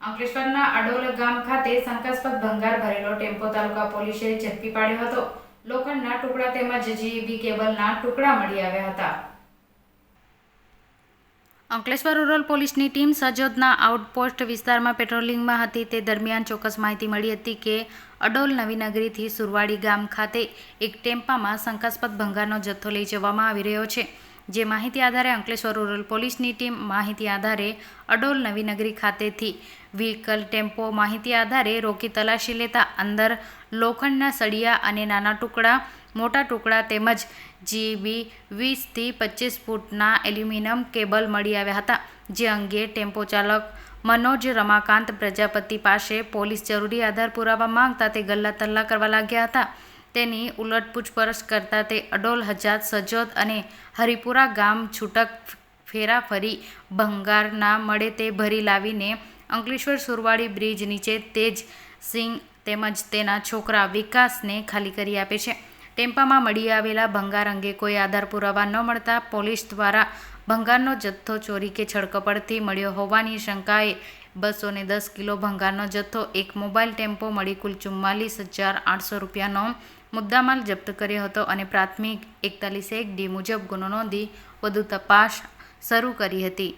અંકલેશ્વરના અડોલ ગામ ખાતે શંકાસ્પદ ભંગાર ભરેલો ટેમ્પો તાલુકા પોલીસે ઝડપી પાડ્યો હતો. લોખંડના ટુકડા તેમજ જીઈબી કેબલના ટુકડા મળી આવ્યા હતા. અંકલેશ્વર રૂરલ પોલીસની ટીમ સજોદના આઉટપોસ્ટ વિસ્તારમાં પેટ્રોલિંગમાં હતી. તે દરમિયાન ચોક્કસ માહિતી મળી હતી કે અડોલ નવીનગરીથી સુરવાડી ગામ ખાતે એક ટેમ્પામાં શંકાસ્પદ ભંગારનો જથ્થો લઈ જવામાં આવી રહ્યો છે. જે માહિતી આધારે અંકલેશ્વર રૂરલ પોલીસની ટીમ માહિતી આધારે અડોલ નવીનગરી ખાતેથી વ્હીકલ, ટેમ્પો માહિતી આધારે રોકી તલાશી લેતા અંદર લોખંડના સળિયા અને નાના ટુકડા, મોટા ટુકડા તેમજ જીબી વીસથી પચીસ ફૂટના એલ્યુમિનિયમ કેબલ મળી આવ્યા હતા, જે અંગે ટેમ્પો ચાલક મનોજ રમાકાંત પ્રજાપતિ પાસે પોલીસ જરૂરી આધાર પુરાવા માંગતા તે ગલ્લા તલ્લા કરવા લાગ્યા હતા. તેની ઉલટ પૂછપરછ કરતાં તે અડોલ હજાત, સજોદ અને હરિપુરા ગામ છૂટક ફેરા ફરી ભંગાર ના મળે તે ભરી લાવીને અંકલેશ્વર સુરવાડી બ્રિજ નીચે તેજ સિંહ તેમજ તેના છોકરા વિકાસને ખાલી કરી આપે છે. ટેમ્પામાં મળી આવેલા ભંગાર અંગે કોઈ આધાર પુરાવા ન મળતા પોલીસ દ્વારા ભંગારનો જથ્થો ચોરી કે છડકપડથી મળ્યો હોવાની શંકાએ બસો દસ કિલો ભંગારનો જથ્થો, એક મોબાઈલ ટેમ્પો મળી કુલ ચુમ્માલીસ હજાર આઠસો રૂપિયાનો મુદ્દામાલ જપ્ત કર્યો હતો અને પ્રાથમિક એકતાલીસ એક ડી મુજબ ગુનો નોંધી વધુ તપાસ શરૂ કરી હતી.